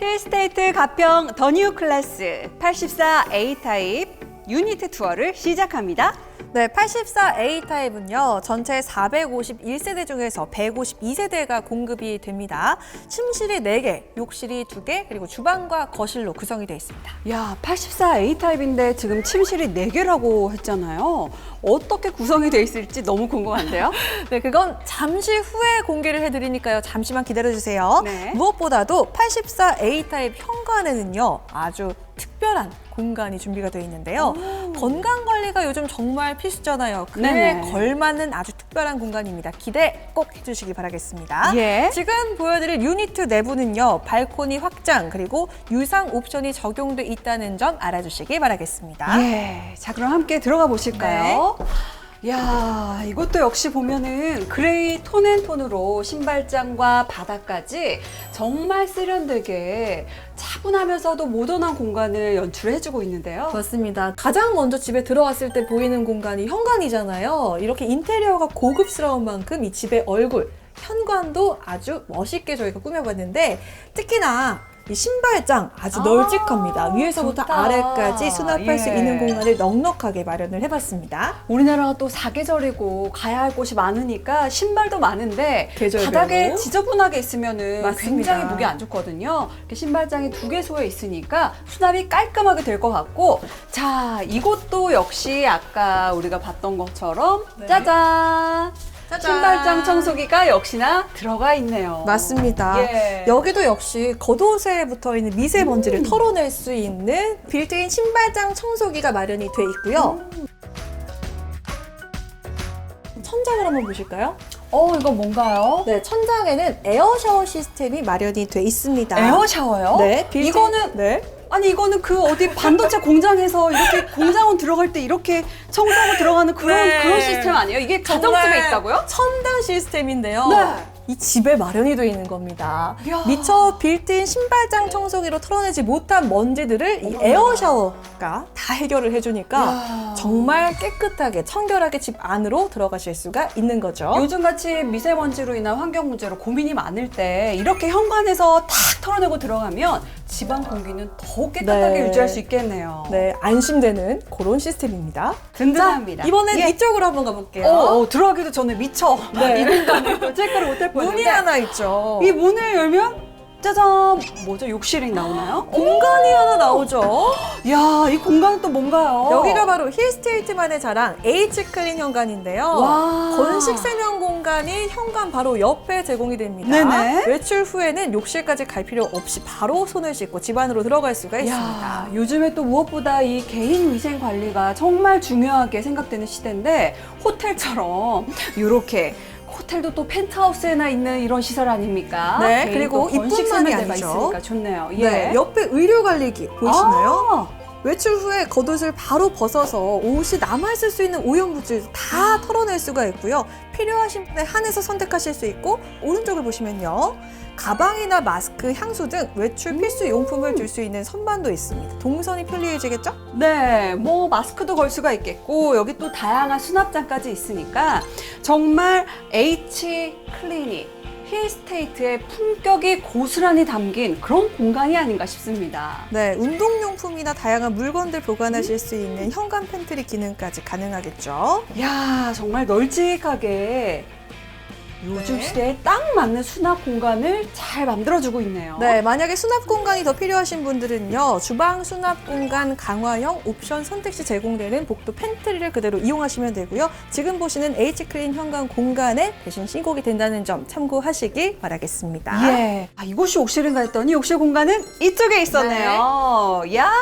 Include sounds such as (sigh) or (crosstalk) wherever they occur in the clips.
힐스테이트 가평 더 뉴 클래스 84A 타입 유니트 투어를 시작합니다. 네, 84A 타입은요, 전체 451세대 중에서 152세대가 공급이 됩니다. 침실이 4개, 욕실이 2개, 그리고 주방과 거실로 구성이 되어 있습니다. 야, 84A 타입인데 지금 침실이 4개라고 했잖아요. 어떻게 구성이 돼 있을지 너무 궁금한데요. (laughs) 네, 그건 잠시 후에 공개를 해드리니까요. 잠시만 기다려주세요. 네. 무엇보다도 84A 타입 현관에는요, 아주 특별한 공간이 준비가 되어 있는데요. 건강 관리가 요즘 정말 필수잖아요. 그에 네네. 걸맞는 아주 특별한 공간입니다. 기대 꼭 해주시기 바라겠습니다. 예. 지금 보여드릴 유니트 내부는요, 발코니 확장 그리고 유상 옵션이 적용돼 있다는 점 알아주시기 바라겠습니다. 예. 자, 그럼 함께 들어가 보실까요? 야, 이것도 역시 보면은 그레이 톤앤톤으로 신발장과 바닥까지 정말 세련되게 차분하면서도 모던한 공간을 연출해주고 있는데요. 맞습니다. 가장 먼저 집에 들어왔을 때 보이는 공간이 현관이잖아요. 이렇게 인테리어가 고급스러운 만큼 이 집의 얼굴, 현관도 아주 멋있게 저희가 꾸며봤는데 특히나 이 신발장 아주 아, 널찍합니다. 위에서부터 좋다. 아래까지 수납할 수 예. 있는 공간을 넉넉하게 마련을 해봤습니다. 우리나라가 또 사계절이고 가야 할 곳이 많으니까 신발도 많은데 계절별로. 바닥에 지저분하게 있으면은 맞습니다. 굉장히 보기 안 좋거든요. 이렇게 신발장이 두 개 소에 있으니까 수납이 깔끔하게 될 것 같고 자 이곳도 역시 아까 우리가 봤던 것처럼 네. 짜잔 짜잔. 신발장 청소기가 역시나 들어가 있네요. 맞습니다. 예. 여기도 역시 겉옷에 붙어 있는 미세먼지를 털어낼 수 있는 빌트인 신발장 청소기가 마련이 돼 있고요. 천장을 한번 보실까요? 어 이거 뭔가요? 네, 천장에는 에어 샤워 시스템이 마련이 돼 있습니다. 에어 샤워요? 네, 빌트인- 이거는 네. 아니 이거는 그 어디 반도체 공장에서 이렇게 공장원 들어갈 때 이렇게 청소하고 들어가는 그런 네. 그런 시스템 아니에요? 이게 가정집에 정말 있다고요? 첨단 시스템인데요. 네. 이 집에 마련이 되어 있는 겁니다. 이야. 미처 빌트인 신발장 청소기로 털어내지 못한 먼지들을 이 에어 샤워가 다 해결을 해주니까 이야. 정말 깨끗하게 청결하게 집 안으로 들어가실 수가 있는 거죠. 요즘같이 미세먼지로 인한 환경 문제로 고민이 많을 때 이렇게 현관에서 탁 털어내고 들어가면 집안 공기는 더욱 깨끗하게 네. 유지할 수 있겠네요. 네, 안심되는 그런 시스템입니다. 든든합니다. 이번엔 예. 이쪽으로 한번 가볼게요. 어, 어, 들어가기도 전에 미쳐 네. (laughs) 이 공간을 또 체크를 못할 뻔했는데 (laughs) 문이 하나 있죠. 이 문을 열면 짜잔 뭐죠 욕실이 나오나요? 공간이 하나 나오죠. 야, 이 공간은 또 뭔가요? 여기가 바로 힐스테이트만의 자랑 H 클린 현관인데요. 와. 건식 세면 공간이 현관 바로 옆에 제공이 됩니다. 네네. 외출 후에는 욕실까지 갈 필요 없이 바로 손을 씻고 집 안으로 들어갈 수가 있습니다. 야, 요즘에 또 무엇보다 이 개인 위생 관리가 정말 중요하게 생각되는 시대인데 호텔처럼 이렇게 호텔도 또 펜트하우스에나 있는 이런 시설 아닙니까? 네, 그리고 이뿐만이 아니죠. 있으니까 좋네요. 예. 네, 옆에 의류 관리기 보이시나요? 아, 외출 후에 겉옷을 바로 벗어서 옷이 남아있을 수 있는 오염물질 다 털어낼 수가 있고요. 필요하신 분에 한해서 선택하실 수 있고 오른쪽을 보시면요. 가방이나 마스크, 향수 등 외출 필수 용품을 둘수 있는 선반도 있습니다. 동선이 편리해지겠죠? 네, 뭐 마스크도 걸 수가 있겠고 여기 또 다양한 수납장까지 있으니까 정말 H 클리닉 힐스테이트의 품격이 고스란히 담긴 그런 공간이 아닌가 싶습니다. 네, 운동용품이나 다양한 물건들 보관하실 수 있는 현관 팬트리 기능까지 가능하겠죠. 야 정말 널찍하게 요즘 네. 시대에 딱 맞는 수납 공간을 잘 만들어주고 있네요. 네, 만약에 수납 공간이 더 필요하신 분들은요, 주방 수납 공간 강화형 옵션 선택 시 제공되는 복도 팬트리를 그대로 이용하시면 되고요. 지금 보시는 H클린 현관 공간에 대신 신곡이 된다는 점 참고하시기 바라겠습니다. 예. 아, 이곳이 욕실인가 했더니 욕실 공간은 이쪽에 있었네요. 야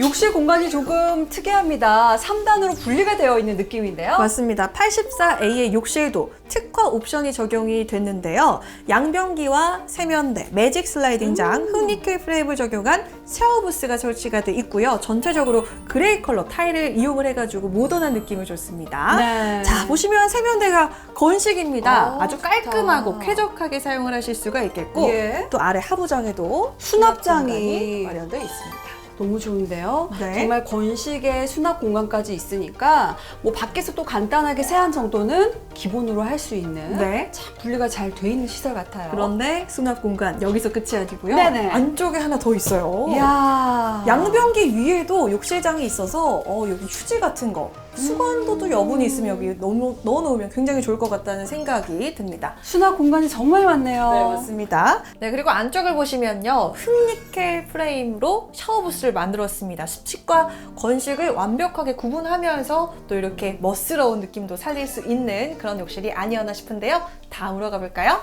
욕실 공간이 조금 특이합니다. 3단으로 분리가 되어 있는 느낌인데요. 맞습니다. 84A의 욕실도 특화 옵션이 적용이 됐는데요. 양변기와 세면대, 매직 슬라이딩장, 흑니켈 프레임을 적용한 샤워 부스가 설치가 돼 있고요. 전체적으로 그레이 컬러 타일을 이용을 해가지고 모던한 느낌을 줬습니다. 네. 자, 보시면 세면대가 건식입니다. 어, 아주 깔끔하고 좋다. 쾌적하게 사용을 하실 수가 있겠고, 예. 또 아래 하부장에도 수납장이 마련되어 있습니다. 너무 좋은데요. 네. 정말 건식의 수납 공간까지 있으니까 뭐 밖에서 또 간단하게 세안 정도는 기본으로 할 수 있는 네. 참 분리가 잘 돼 있는 시설 같아요. 그런데 수납 공간 여기서 끝이 아니고요. 네네. 안쪽에 하나 더 있어요. 이야. 양변기 위에도 욕실장이 있어서 어, 여기 휴지 같은 거 수건도 여분이 있으면 여기 넣어, 넣어놓으면 굉장히 좋을 것 같다는 생각이 듭니다. 수납 공간이 정말 많네요. 네, 맞습니다. 네, 그리고 안쪽을 보시면요. 흑니켈 프레임로 샤워부스를 만들었습니다. 습식과 건식을 완벽하게 구분하면서 또 이렇게 멋스러운 느낌도 살릴 수 있는 그런 욕실이 아니었나 싶은데요. 다음으로 가볼까요?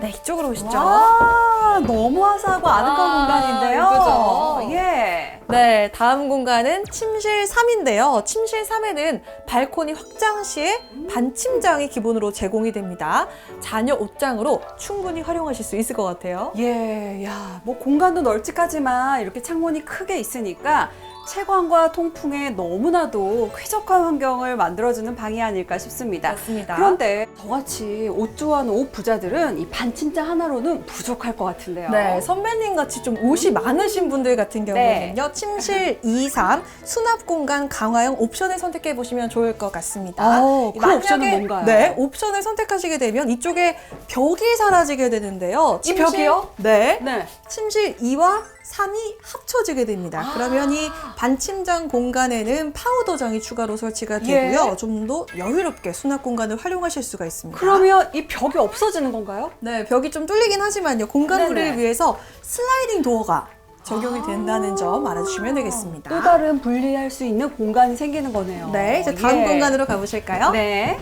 네, 이쪽으로 오시죠. 와, 너무 화사하고 아늑한 아, 공간인데요. 그죠? 예. 네, 다음 공간은 침실 3인데요. 침실 3에는 발코니 확장 시에 반침장이 기본으로 제공이 됩니다. 자녀 옷장으로 충분히 활용하실 수 있을 것 같아요. 예, 야, 뭐 공간도 널찍하지만 이렇게 창문이 크게 있으니까 채광과 통풍에 너무나도 쾌적한 환경을 만들어주는 방이 아닐까 싶습니다. 맞습니다. 그런데 저같이 옷 좋아하는 옷 부자들은 이 반침장 하나로는 부족할 것 같은데요. 네, 선배님 같이 좀 옷이 많으신 분들 같은 네. 경우에는요, 침실 2, 3 수납 공간 강화형 옵션을 선택해 보시면 좋을 것 같습니다. 어, 그 옵션은 뭔가요? 네, 옵션을 선택하시게 되면 이쪽에 벽이 사라지게 되는데요. 이 벽이요? 네. 네. 침실 2와 3이 합쳐지게 됩니다. 아. 그러면 이 반침장 공간에는 파우더장이 추가로 설치가 되고요. 예. 좀더 여유롭게 수납 공간을 활용하실 수가 있습니다. 그러면 이 벽이 없어지는 건가요? 네, 벽이 좀 뚫리긴 하지만요. 공간 네네. 분리를 위해서 슬라이딩 도어가 적용이 된다는 점 알아주시면 되겠습니다. 또 다른 분리할 수 있는 공간이 생기는 거네요. 네, 이제 다음 예. 공간으로 가보실까요? 네.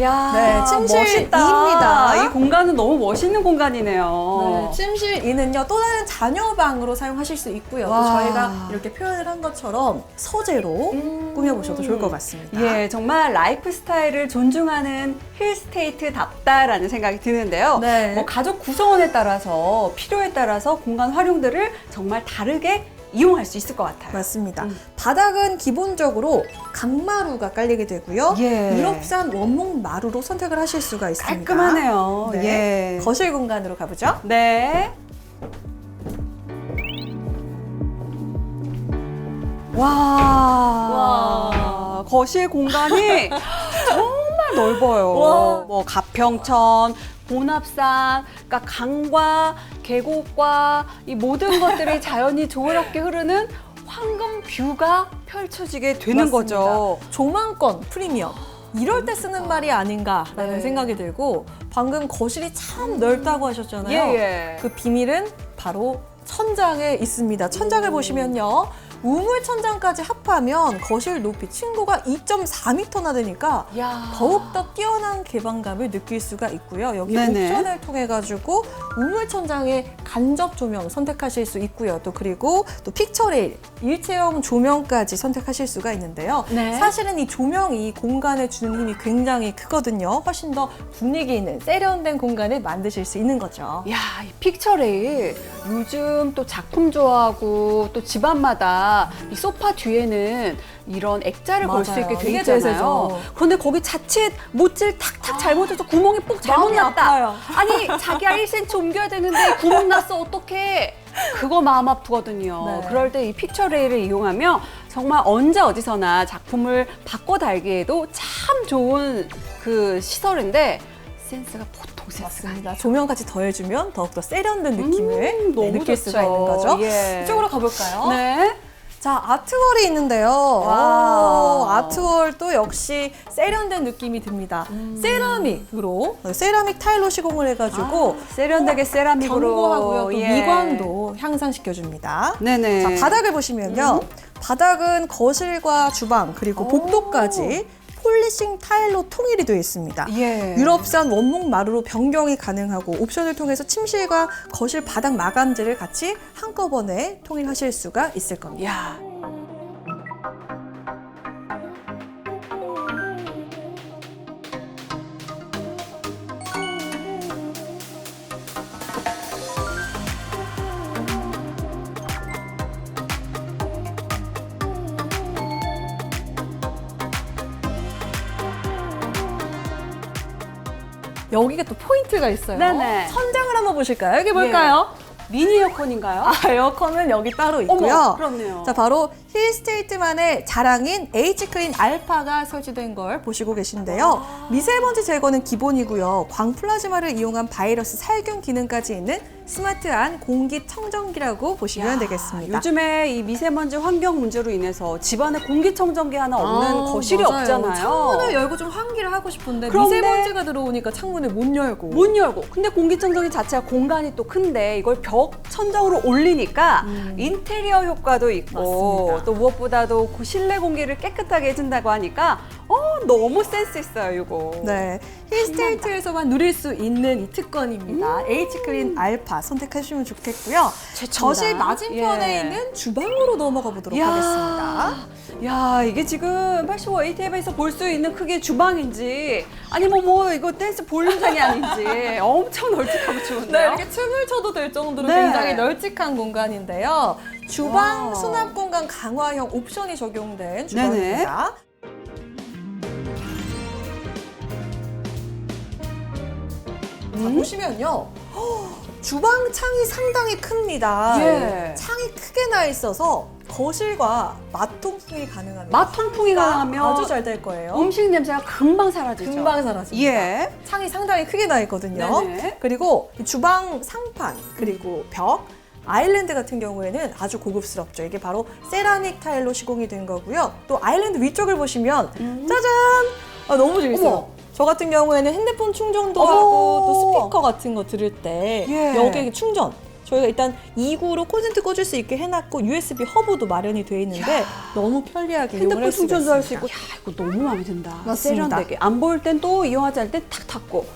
야, 네, 침실 멋있다. 이입니다. 이 공간은 너무 멋있는 공간이네요. 네, 침실 2는요 또 다른 자녀방으로 사용하실 수 있고요. 또 와. 저희가 이렇게 표현을 한 것처럼 서재로 음. 꾸며보셔도 좋을 것 같습니다. 예, 정말 라이프 스타일을 존중하는 힐스테이트답다라는 생각이 드는데요. 네. 뭐 가족 구성원에 따라서 필요에 따라서 공간 활용들을 정말 다르게 이용할 수 있을 것 같아요. 맞습니다. 음. 바닥은 기본적으로 강마루가 깔리게 되고요. 예. 유럽산 원목 마루로 선택을 하실 수가 있습니다. 깔끔하네요. 네. 예. 거실 공간으로 가보죠. 네. 와, 거실 공간이 (laughs) 정말 넓어요. 와. 뭐 가평천, 본합산, 그러니까 강과 계곡과 이 모든 (laughs) 것들이 자연이 조화롭게 흐르는 황금 뷰가 펼쳐지게 되는 맞습니다. 거죠. 조망권 프리미엄. 이럴 때 쓰는 말이 아닌가라는 네. 생각이 들고 방금 거실이 참 넓다고 하셨잖아요. 예, 예. 그 비밀은 바로 천장에 있습니다. 천장을 오. 보시면요. 우물 천장까지 합하면 거실 높이 층고가 2.4m나 되니까 야. 더욱더 뛰어난 개방감을 느낄 수가 있고요. 여기 네네. 옵션을 통해 가지고 우물 천장에 간접 조명 선택하실 수 있고요. 또 그리고 또 픽처레일 일체형 조명까지 선택하실 수가 있는데요. 네. 사실은 이 조명이 공간에 주는 힘이 굉장히 크거든요. 훨씬 더 분위기 있는 세련된 공간을 만드실 수 있는 거죠. 야, 이 픽처레일 요즘 또 작품 좋아하고 또 집안마다 이 소파 뒤에는 이런 액자를 걸 수 맞아요. 있게 돼 이게 있잖아요. 대세죠. 그런데 거기 자칫 못질 탁탁 잘못해서 구멍이 뽁 잘못 마음이 났다. 아파요. 아니 자기야 1cm 옮겨야 되는데 구멍 났어 어떡해. 그거 마음 아프거든요. 네. 그럴 때 이 픽처레일을 이용하면 정말 언제 어디서나 작품을 바꿔 달기에도 참 좋은 그 시설인데 센스가 보통 센스가 맞습니다. 조명까지 더해주면 더욱더 세련된 느낌을 음, 네, 느낄 수가 있는 거죠. 예. 이쪽으로 가볼까요? 네. 자, 아트월이 있는데요. 오, 아트월도 역시 세련된 느낌이 듭니다. 음. 세라믹으로, 세라믹 타일로 시공을 해가지고 아, 세련되게 세라믹으로 견고하고요. 또 예. 미관도 향상시켜줍니다. 네네. 자, 바닥을 보시면요. 바닥은 거실과 주방, 그리고 오. 복도까지 폴리싱 타일로 통일이 되어 있습니다. 예. 유럽산 원목 마루로 변경이 가능하고 옵션을 통해서 침실과 거실 바닥 마감재를 같이 한꺼번에 통일하실 수가 있을 겁니다. 야. 여기가 또 포인트가 있어요. 네네. 천장을 한번 보실까요? 여기 볼까요? 미니 에어컨인가요? 아, 에어컨은 여기 따로 있고요. 어머, 그렇네요. 자, 바로 힐스테이트만의 자랑인 H클린 알파가 설치된 걸 보시고 계신데요. 미세먼지 제거는 기본이고요. 광플라즈마를 이용한 바이러스 살균 기능까지 있는 스마트한 공기청정기라고 보시면 야, 되겠습니다. 요즘에 이 미세먼지 환경 문제로 인해서 집안에 공기청정기 하나 없는 아, 거실이 맞아요. 없잖아요. 창문을 열고 좀 환기를 하고 싶은데 미세먼지가 들어오니까 창문을 못 열고. 못 열고. 근데 공기청정기 자체가 공간이 또 큰데 이걸 벽 천정으로 올리니까 인테리어 효과도 있고 음. 맞습니다. 또 무엇보다도 그 실내 공기를 깨끗하게 해준다고 하니까 어 너무 센스 있어요 이거. 네, 힐스테이트에서만 누릴 수 있는 이 특권입니다. H클린 알파 선택하시면 좋겠고요. 최첨단. 거실 맞은편에 예. 있는 주방으로 넘어가 보도록 하겠습니다. 야 이게 지금 85 ATM에서 볼 수 있는 크기의 주방인지 아니면 뭐 이거 댄스 볼륨장이 아닌지 (laughs) 엄청 널찍하고 네, 좋은데요. 이렇게 춤을 춰도 될 정도로 네. 굉장히 널찍한 공간인데요. 주방 와우. 수납 공간 강화형 옵션이 적용된. 주방입니다. 음? 보시면요. 허, 주방 창이 상당히 큽니다. 예. 창이 크게 나 있어서 거실과 맛통풍이 가능합니다. 맛통풍이 가능하면 아주 잘 될 거예요. 음식 냄새가 금방 사라지죠. 금방 사라집니다. 예. 창이 상당히 크게 나 있거든요. 네네. 그리고 이 주방 상판 그리고 벽 아일랜드 같은 경우에는 아주 고급스럽죠. 이게 바로 세라믹 타일로 시공이 된 거고요. 또 아일랜드 위쪽을 보시면 음. 짜잔! 아, 너무 재밌어요. 어머. 저 같은 경우에는 핸드폰 충전도 어머. 하고 또 스피커 같은 거 들을 때 예. 여기에 충전 저희가 일단 2구로 콘센트 꽂을 수 있게 해놨고 USB 허브도 마련이 돼 있는데 너무 편리하게 이용을 핸드폰 할 충전도 할 수. 있고, 야 이거 너무 마음에 든다. 맞습니다. 세련되게 안 보일 땐 또 이용하지 않을 땐탁 닫고.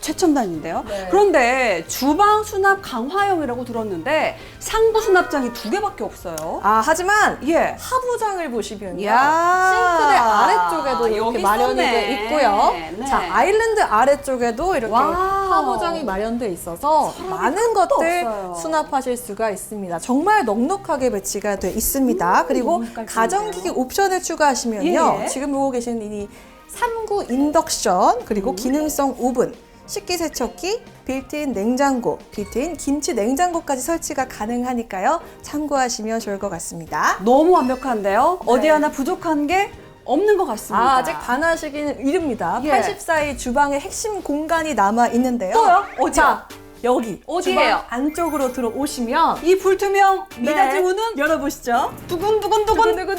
어, 최첨단인데요. 네. 그런데 주방 수납 강화형이라고 들었는데 상부 수납장이 두 개밖에 없어요. 아 하지만 예. 하부장을 보시면요. 야. 싱크대 아래쪽에도 이렇게 여기 마련이 있었네. 돼 있고요. 네. 자, 아일랜드 아래쪽에도 이렇게 와우. 하부장이 마련돼 있어서 많은 것들 없어요. 수납하실 수가 있습니다. 정말 넉넉하게 배치가 돼 있습니다. 그리고 너무 깔끔한데요. 가전기기 옵션을 추가하시면요. 예. 지금 보고 계신 이 3구 인덕션 그리고 기능성 오븐 식기세척기, 빌트인 냉장고, 빌트인 김치 냉장고까지 설치가 가능하니까요. 참고하시면 좋을 것 같습니다. 너무 완벽한데요. 어디 네. 하나 부족한 게 없는 것 같습니다. 아, 아직 반하시기는 이릅니다. 예. 84의 주방의 핵심 공간이 남아 있는데요. 또요? 어디요? 자, 여기 어디예요? 주방 안쪽으로 들어오시면 이 불투명 네. 미닫이 문은 열어보시죠. 두근두근두근 두근두근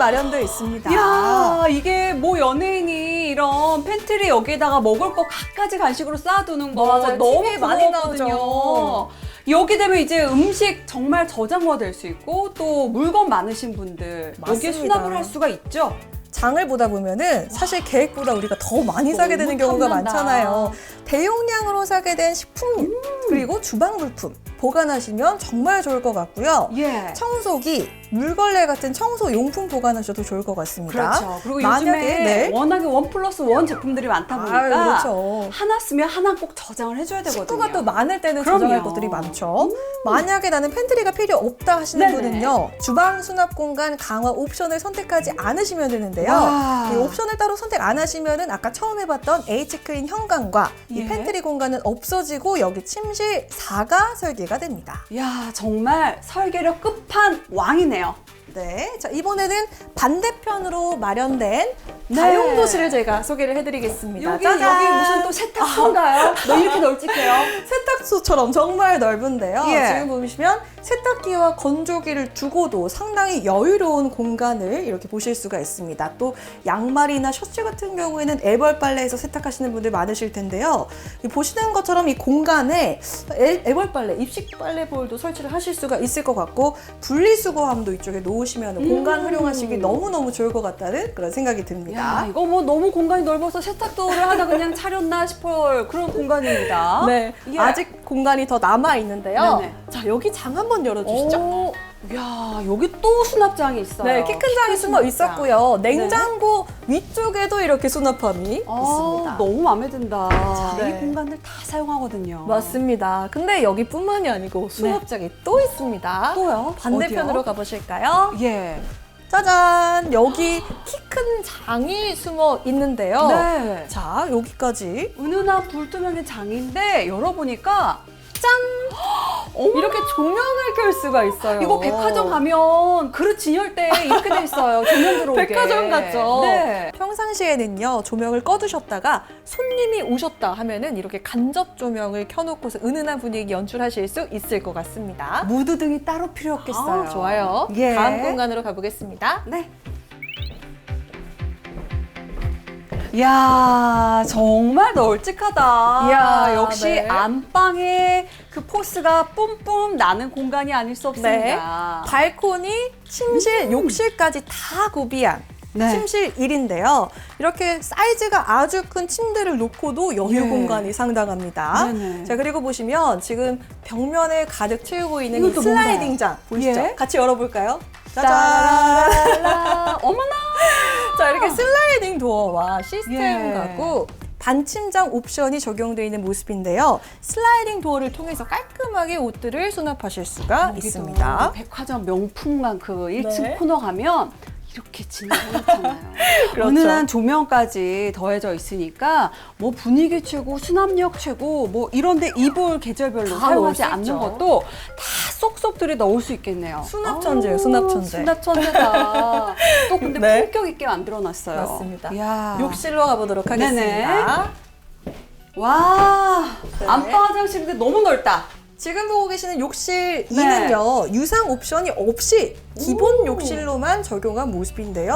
마련되어 있습니다. 야 이게 뭐 연예인이 이런 팬트리 여기에다가 먹을 거 갖가지 간식으로 쌓아두는 거 맞아요. 너무 TV에 많이 부러웠거든요. 나오죠. 여기 되면 이제 음식 정말 저장고가 될 수 있고 또 물건 많으신 분들 여기에 맞습니다. 수납을 할 수가 있죠. 장을 보다 보면은 사실 계획보다 우리가 더 많이 사게 너무 되는 경우가 탐난다. 많잖아요. 대용량으로 사게 된 식품류 음. 그리고 주방 물품 보관하시면 정말 좋을 것 같고요. 예. 청소기, 물걸레 같은 청소 용품 보관하셔도 좋을 것 같습니다. 그렇죠. 그리고 만약에, 요즘에 네. 워낙에 원 플러스 원 제품들이 많다 보니까 아유, 그렇죠. 하나 쓰면 하나 꼭 저장을 해줘야 되거든요. 식구가 또 많을 때는 그럼요. 음. 저장할 것들이 많죠. 만약에 나는 팬트리가 필요 없다 하시는 네네. 분은요. 주방 수납 공간 강화 옵션을 선택하지 않으시면 되는데요. 와. 이 옵션을 따로 선택 안 하시면은 아까 처음 해봤던 H클린 현관과 이 예. 팬트리 공간은 없어지고 여기 침실 4가 설계가 됩니다. 야 정말 설계력 끝판 왕이네요. 네, 자 이번에는 반대편으로 마련된 네. 다용도실을 제가 소개를 해드리겠습니다. 여기 짜잔! 여기 무슨 또 세탁소인가요? 너 이렇게 널찍해요? (laughs) 세탁소처럼 정말 넓은데요. 예. 지금 보시면 세탁기와 건조기를 두고도 상당히 여유로운 공간을 이렇게 보실 수가 있습니다. 또 양말이나 셔츠 같은 경우에는 애벌 빨래에서 세탁하시는 분들 많으실 텐데요. 이 보시는 것처럼 이 공간에 애- 애벌 빨래, 입식 빨래 볼도 설치를 하실 수가 있을 것 같고 분리수거함도 이쪽에 놓으시면 공간 활용하시기 너무너무 좋을 것 같다는 그런 생각이 듭니다. 야 이거 뭐 너무 공간이 넓어서 세탁도를 하다 그냥 차렸나 싶을 그런 공간입니다. 네, 예. 아직 공간이 더 남아 있는데요. 네네. 자, 여기 장 한번 열어주시죠. 오, 야 여기 또 수납장이 있어요. 네, 키 큰 장이 숨어 수납장. 있었고요. 냉장고 위쪽에도 이렇게 수납함이 아, 있습니다. 너무 마음에 든다. 네. 이 공간들 다 사용하거든요. 맞습니다. 근데 여기뿐만이 아니고 수납장이 또 있습니다. 또요? 반대편으로 어디요? 가보실까요? 예. 짜잔! 여기 키 큰 장이 숨어 있는데요. 네. 자, 여기까지 은은한 불투명의 장인데 열어보니까 짠! 이렇게 조명을 켤 수가 있어요. 이거 백화점 가면 그릇 진열 때 이렇게 돼 있어요. 조명 들어오게. (laughs) 백화점 같죠? 네. 평상시에는요, 조명을 꺼두셨다가 손님이 오셨다 하면은 이렇게 간접 조명을 켜놓고서 은은한 분위기 연출하실 수 있을 것 같습니다. 무드 등이 따로 필요 없겠어요. 아, 좋아요. 예. 다음 공간으로 가보겠습니다. 네. 야, 정말 널찍하다. 이야, 역시 네. 안방에 그 포스가 뿜뿜 나는 공간이 아닐 수 없습니다. 발코니, 침실, 욕실까지 다 구비한 네. 침실 1인데요. 이렇게 사이즈가 아주 큰 침대를 놓고도 여유 예. 공간이 상당합니다. 네네. 자, 그리고 보시면 지금 벽면을 가득 채우고 있는 이또 슬라이딩 장 보이시죠? 예. 같이 열어볼까요? 짜잔! 어머나! 자, 이렇게 슬라이딩 도어와 시스템 예. 가구 반침장 옵션이 적용되어 있는 모습인데요. 슬라이딩 도어를 통해서 깔끔하게 옷들을 수납하실 수가 여기도 있습니다. 백화점 명품관 그 1층 네. 코너 가면 이렇게 진행해놓잖아요. (laughs) 그렇죠. 은은한 조명까지 더해져 있으니까 뭐 분위기 최고, 수납력 최고, 뭐 이런데 입을 계절별로 다 사용하지 않는. 것도 다 쏙쏙 들이 넣을 수 있겠네요. 수납 천재예요, 아우, 수납 천재. 수납 천재다. 또 근데 (laughs) 네. 품격 있게 만들어놨어요. 맞습니다. 이야. 욕실로 가보도록 하겠습니다. 네네. 와, 네. 안방 화장실인데 너무 넓다. 지금 보고 계시는 욕실 네. 2는요, 유상 옵션이 없이 기본 오. 욕실로만 적용한 모습인데요.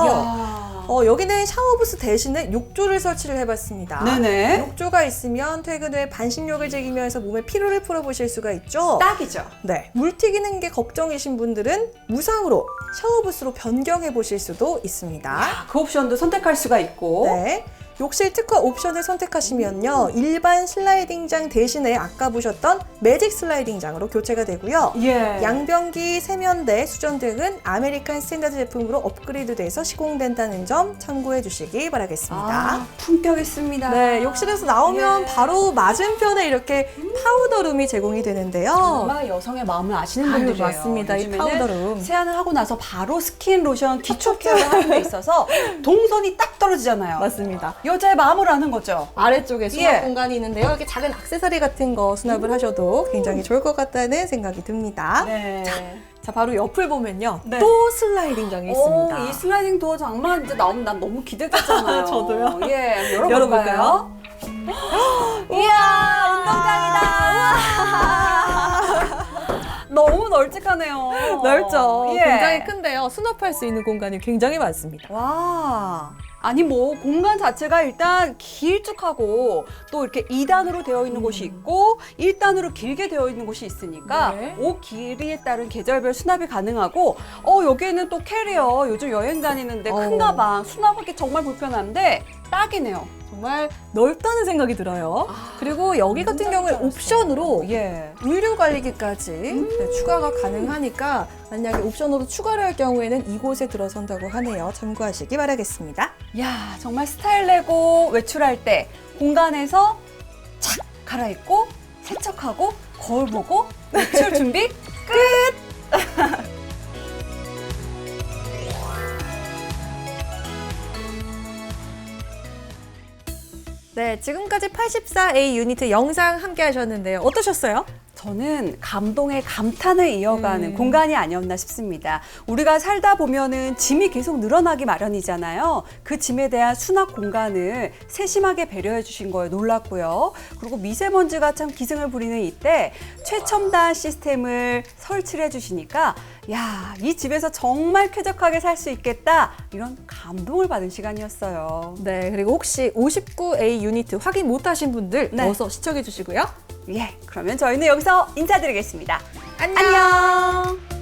어, 여기는 샤워부스 대신에 욕조를 설치를 해봤습니다. 네네. 욕조가 있으면 퇴근 후에 반신욕을 즐기면서 몸의 피로를 풀어보실 수가 있죠. 딱이죠. 네, 물 튀기는 게 걱정이신 분들은 무상으로 샤워부스로 변경해 보실 수도 있습니다. 그 옵션도 선택할 수가 있고. 네. 욕실 특화 옵션을 선택하시면요. 일반 슬라이딩장 대신에 아까 보셨던 매직 슬라이딩장으로 교체가 되고요. 예. 양변기, 세면대, 수전 등은 아메리칸 스탠다드 제품으로 업그레이드돼서 시공된다는 점 참고해 주시기 바라겠습니다. 아, 품격 있습니다. 네, 욕실에서 나오면 예. 바로 맞은편에 이렇게 파우더룸이 제공이 되는데요. 정말 여성의 마음을 아시는 아유, 분들이에요. 맞습니다. 이 파우더룸. 세안을 하고 나서 바로 스킨, 로션, 기초 케어를 하는 데 있어서 (laughs) 동선이 딱 떨어지잖아요. 맞습니다. 여자의 마음을 아는 거죠. 아래쪽에 수납 예. 공간이 있는데요. 이렇게 작은 액세서리 같은 거 수납을 하셔도 굉장히 좋을 것 같다는 생각이 듭니다. 네. 자, 바로 옆을 보면요. 네. 또 슬라이딩 장이 있습니다. 오, 이 슬라이딩 도어 장만 이제 나오면 난 너무 기대되잖아요. (laughs) 저도요. 예, (laughs) 열어볼까요? 열어볼까요? (gasps) 이야, 널찍하네요. 넓죠. 예. 굉장히 큰데요. 수납할 수 있는 공간이 굉장히 많습니다. 와. 아니 뭐 공간 자체가 일단 길쭉하고 또 이렇게 2단으로 되어 있는 곳이 있고 1단으로 길게 되어 있는 곳이 있으니까 네. 옷 길이에 따른 계절별 수납이 가능하고 어 여기에는 또 캐리어 요즘 여행 다니는데 큰 어. 가방 수납하기 정말 불편한데 딱이네요. 정말 넓다는 생각이 들어요. 그리고 여기 같은 경우에. 옵션으로 예. 의류 관리기까지 네, 추가가 가능하니까 만약에 옵션으로 추가를 할 경우에는 이곳에 들어선다고 하네요. 참고하시기 바라겠습니다. 야 정말 스타일 내고 외출할 때 공간에서 착 갈아입고 세척하고 거울 보고 외출 (laughs) 준비 네, 지금까지 84A 유니트 영상 함께 하셨는데요. 어떠셨어요? 저는 감동의 감탄을 이어가는 음. 공간이 아니었나 싶습니다. 우리가 살다 보면은 짐이 계속 늘어나기 마련이잖아요. 그 짐에 대한 수납 공간을 세심하게 배려해 주신 거에 놀랐고요. 그리고 미세먼지가 참 기승을 부리는 이때 최첨단 시스템을 설치를 해 주시니까 야, 이 집에서 정말 쾌적하게 살 수 있겠다. 이런 감동을 받은 시간이었어요. 네, 그리고 혹시 59A 유니트 확인 못하신 분들 네. 어서 시청해 주시고요. 예, 그러면 저희는 여기서 인사드리겠습니다. 안녕. 안녕.